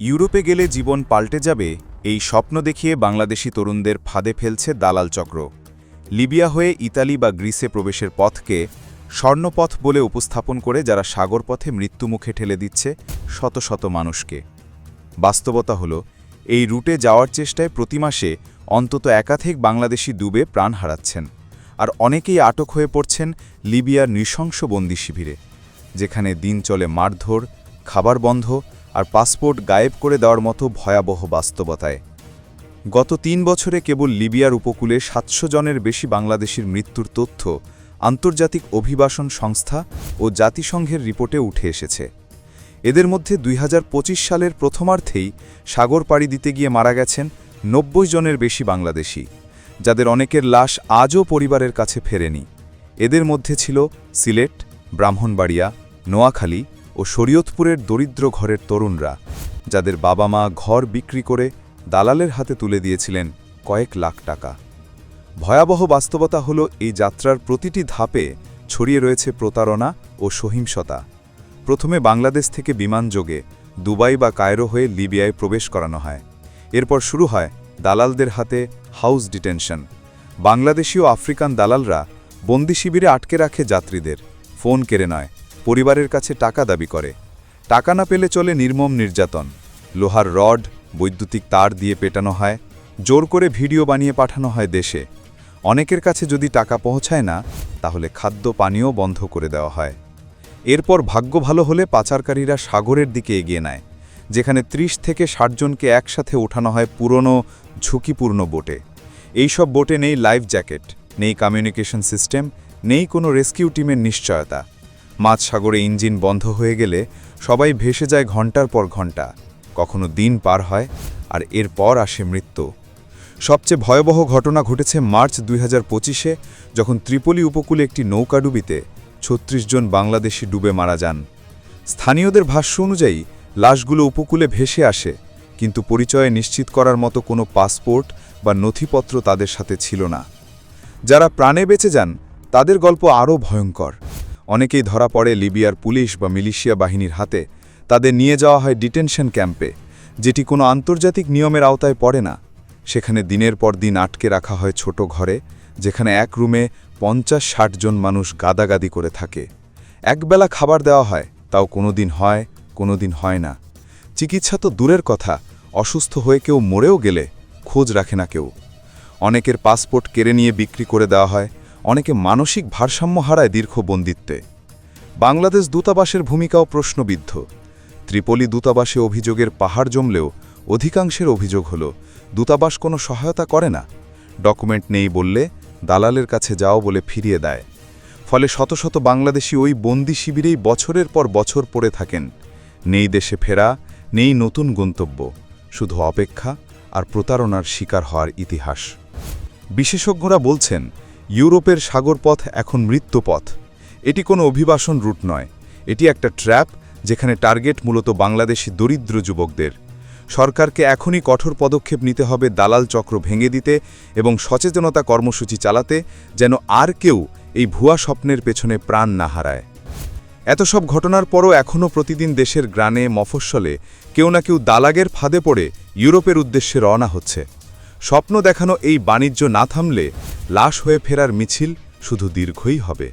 ইউরোপে গেলে জীবন পাল্টে যাবে, এই স্বপ্ন দেখিয়ে বাংলাদেশি তরুণদের ফাঁদে ফেলছে দালাল চক্র। লিবিয়া হয়ে ইতালি বা গ্রিসে প্রবেশের পথকে স্বর্ণপথ বলে উপস্থাপন করে যারা সাগরপথে মৃত্যুমুখে ঠেলে দিচ্ছে শত শত মানুষকে। বাস্তবতা হল, এই রুটে যাওয়ার চেষ্টায় প্রতি মাসে অন্তত একাধিক বাংলাদেশি ডুবে প্রাণ হারাচ্ছেন, আর অনেকেই আটক হয়ে পড়ছেন লিবিয়ার নৃশংস বন্দি শিবিরে, যেখানে দিন চলে মারধর, খাবার বন্ধ আর পাসপোর্ট গায়েব করে দেওয়ার মতো ভয়াবহ বাস্তবতায়। গত তিন বছরে কেবল লিবিয়ার উপকূলে সাতশো জনের বেশি বাংলাদেশির মৃত্যুর তথ্য আন্তর্জাতিক অভিবাসন সংস্থা ও জাতিসংঘের রিপোর্টে উঠে এসেছে। এদের মধ্যে দুই হাজার পঁচিশ সালের প্রথমার্ধেই সাগর পাড়ি দিতে গিয়ে মারা গেছেন নব্বই জনের বেশি বাংলাদেশি, যাদের অনেকের লাশ আজও পরিবারের কাছে ফেরেনি। এদের মধ্যে ছিল সিলেট, ব্রাহ্মণবাড়িয়া, নোয়াখালী ও শরীয়তপুরের দরিদ্র ঘরের তরুণরা, যাদের বাবা মা ঘর বিক্রি করে দালালের হাতে তুলে দিয়েছিলেন কয়েক লাখ টাকা। ভয়াবহ বাস্তবতা হল এই যাত্রার প্রতিটি ধাপে ছড়িয়ে রয়েছে প্রতারণা ও সহিংসতা। প্রথমে বাংলাদেশ থেকে বিমানযোগে দুবাই বা কায়রো হয়ে লিবিয়ায় প্রবেশ করানো হয়। এরপর শুরু হয় দালালদের হাতে হাউস ডিটেনশন। বাংলাদেশি ও আফ্রিকান দালালরা বন্দি শিবিরে আটকে রাখে যাত্রীদের। ফোন কেড়ে নয়। পরিবারের কাছে টাকা দাবি করে। টাকা না পেলে চলে নির্মম নির্যাতন। লোহার রড, বৈদ্যুতিক তার দিয়ে পেটানো হয়, জোর করে ভিডিও বানিয়ে পাঠানো হয় দেশে। অনেকের কাছে যদি টাকা পৌঁছায় না, তাহলে খাদ্য পানীয় বন্ধ করে দেওয়া হয়। এরপর ভাগ্য ভালো হলে পাচারকারীরা সাগরের দিকে এগিয়ে নেয়, যেখানে ৩০ থেকে ষাট জনকে একসাথে ওঠানো হয় পুরনো, ঝুঁকিপূর্ণ বোটে। এই সব বোটে নেই লাইফ জ্যাকেট, নেই কমিউনিকেশন সিস্টেম নেই কোনো রেস্কিউ টিমের নিশ্চয়তা। মাঝ সাগরে ইঞ্জিন বন্ধ হয়ে গেলে সবাই ভেসে যায় ঘণ্টার পর ঘণ্টা কখনো দিন পার হয় আর এরপর আসে মৃত্যু। সবচেয়ে ভয়াবহ ঘটনা ঘটেছে মার্চ দুই যখন ত্রিপলি উপকূলে একটি নৌকাডুবিতে ছত্রিশ জন বাংলাদেশি ডুবে মারা যান। স্থানীয়দের ভাষ্য অনুযায়ী, লাশগুলো উপকূলে ভেসে আসে, কিন্তু পরিচয়ে নিশ্চিত করার মতো কোনো পাসপোর্ট বা নথিপত্র তাদের সাথে ছিল না। যারা প্রাণে বেঁচে যান, তাদের গল্প আরও ভয়ঙ্কর। অনেকেই ধরা পড়ে লিবিয়ার পুলিশ বা মিলিশিয়া বাহিনীর হাতে। তাদের নিয়ে যাওয়া হয় ডিটেনশন ক্যাম্পে, যেটি কোনো আন্তর্জাতিক নিয়মের আওতায় পড়ে না। সেখানে দিনের পর দিন আটকে রাখা হয় ছোট ঘরে, যেখানে এক রুমে পঞ্চাশ ষাট জন মানুষ গাদাগাদি করে থাকে। একবেলা খাবার দেওয়া হয়, তাও কোনো দিন হয় কোনো দিন হয় না। চিকিৎসা তো দূরের কথা, অসুস্থ হয়ে কেউ মরেও গেলে খোঁজ রাখে না কেউ। অনেকের পাসপোর্ট কেড়ে নিয়ে বিক্রি করে দেওয়া হয় অনেকে মানসিক ভারসাম্য হারায় দীর্ঘ বন্দিত্বে। বাংলাদেশ দূতাবাসের ভূমিকাও প্রশ্নবিদ্ধ। ত্রিপলি দূতাবাসে অভিযোগের পাহাড় জমলেও অধিকাংশের অভিযোগ হল, দূতাবাস কোনো সহায়তা করে না। ডকুমেন্ট নেই বললে দালালের কাছে যাও বলে ফিরিয়ে দেয়। ফলে শত শত বাংলাদেশি ওই বন্দি শিবিরেই বছরের পর বছর পড়ে থাকেন। নেই দেশে ফেরা, নেই নতুন গন্তব্য। শুধু অপেক্ষা আর প্রতারণার শিকার হওয়ার ইতিহাস। বিশেষজ্ঞরা বলছেন ইউরোপের সাগরপথ এখন মৃত্যুপথ। এটি কোনো অভিবাসন রুট নয়। এটি একটা ট্র্যাপ যেখানে টার্গেট মূলত বাংলাদেশি দরিদ্র যুবকদের। সরকারকে এখনই কঠোর পদক্ষেপ নিতে হবে দালাল চক্র ভেঙে দিতে এবং সচেতনতা কর্মসূচি চালাতে যেন আর কেউ এই ভুয়া স্বপ্নের পেছনে প্রাণ না হারায়। এত সব ঘটনার পরও এখনও প্রতিদিন দেশের গ্রানে মফস্বলে কেউ না কেউ দালাগের ফাঁদে পড়ে ইউরোপের উদ্দেশ্যে রওনা হচ্ছে। স্বপ্ন দেখানো এই বাণিজ্য না থামলে লাশ হয়ে ফেরার মিছিল শুধু দীর্ঘই হবে।